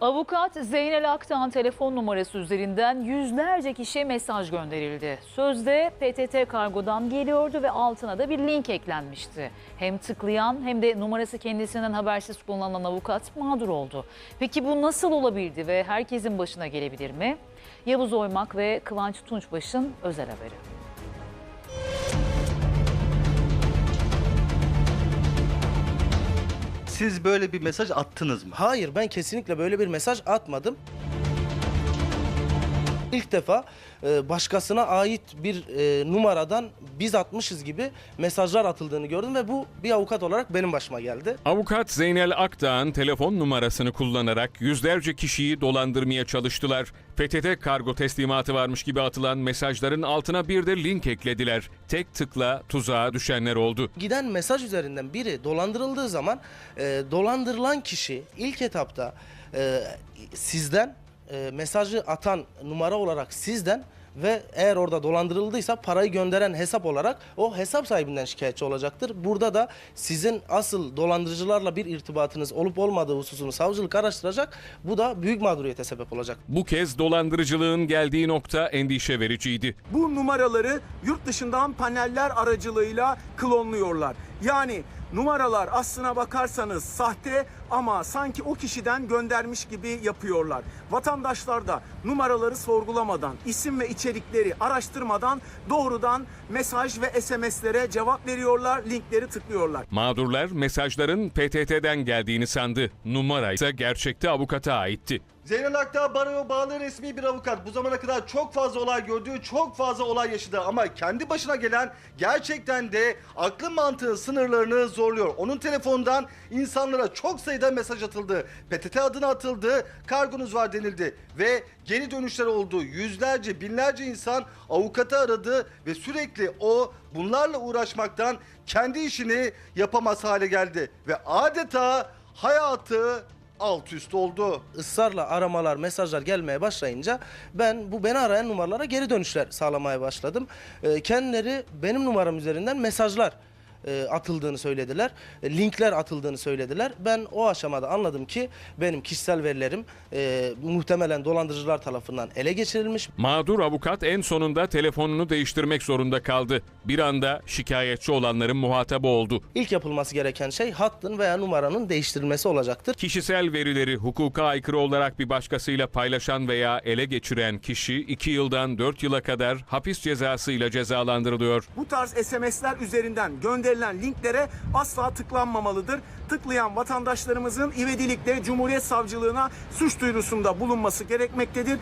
Avukat Zeynel Aktan telefon numarası üzerinden yüzlerce kişiye mesaj gönderildi. Sözde PTT kargodan geliyordu ve altına da bir link eklenmişti. Hem tıklayan hem de numarası kendisinden habersiz kullanılan avukat mağdur oldu. Peki bu nasıl olabildi ve herkesin başına gelebilir mi? Yavuz Oymak ve Kıvanç Tunçbaş'ın özel haberi. Siz böyle bir mesaj attınız mı? Hayır ben kesinlikle böyle bir mesaj atmadım. İlk defa e, başkasına ait bir e, numaradan biz atmışız gibi mesajlar atıldığını gördüm ve bu bir avukat olarak benim başıma geldi. Avukat Zeynel Akdağ'ın telefon numarasını kullanarak yüzlerce kişiyi dolandırmaya çalıştılar. PTT kargo teslimatı varmış gibi atılan mesajların altına bir de link eklediler. Tek tıkla tuzağa düşenler oldu. Giden mesaj üzerinden biri dolandırıldığı zaman e, dolandırılan kişi ilk etapta e, sizden e, mesajı atan numara olarak sizden ve eğer orada dolandırıldıysa parayı gönderen hesap olarak o hesap sahibinden şikayetçi olacaktır. Burada da sizin asıl dolandırıcılarla bir irtibatınız olup olmadığı hususunu savcılık araştıracak. Bu da büyük mağduriyete sebep olacak. Bu kez dolandırıcılığın geldiği nokta endişe vericiydi. bu numaraları yurt dışından paneller aracılığıyla klonluyorlar. Yani numaralar aslına bakarsanız sahte ama sanki o kişiden göndermiş gibi yapıyorlar. Vatandaşlar da numaraları sorgulamadan, isim ve içerikleri araştırmadan doğrudan mesaj ve SMS'lere cevap veriyorlar, linkleri tıklıyorlar. Mağdurlar mesajların PTT'den geldiğini sandı. Numara ise gerçekte avukata aitti. Zeynel Akdağ baroya bağlı resmi bir avukat. Bu zamana kadar çok fazla olay gördüğü, çok fazla olay yaşadı. Ama kendi başına gelen gerçekten de aklı mantığı sınırlarını zorluyor. Onun telefonundan insanlara çok sayıda mesaj atıldı. PTT adına atıldı, kargonuz var denildi. Ve geri dönüşler oldu. Yüzlerce, binlerce insan avukatı aradı ve sürekli o bunlarla uğraşmaktan kendi işini yapamaz hale geldi. Ve adeta hayatı alt üst oldu. ısrarla aramalar, mesajlar gelmeye başlayınca ben bu beni arayan numaralara geri dönüşler sağlamaya başladım. Ee, kendileri benim numaram üzerinden mesajlar e, atıldığını söylediler. e, linkler atıldığını söylediler. Ben o aşamada anladım ki benim kişisel verilerim e, muhtemelen dolandırıcılar tarafından ele geçirilmiş. Mağdur avukat en sonunda telefonunu değiştirmek zorunda kaldı. Bir anda şikayetçi olanların muhatabı oldu. İlk yapılması gereken şey hattın veya numaranın değiştirilmesi olacaktır. Kişisel verileri hukuka aykırı olarak bir başkasıyla paylaşan veya ele geçiren kişi 2 yıldan 4 yıla kadar hapis cezasıyla cezalandırılıyor. Bu tarz SMS'ler üzerinden gönderilen linklere asla tıklanmamalıdır. Tıklayan vatandaşlarımızın ivedilikle Cumhuriyet Savcılığına suç duyurusunda bulunması gerekmektedir.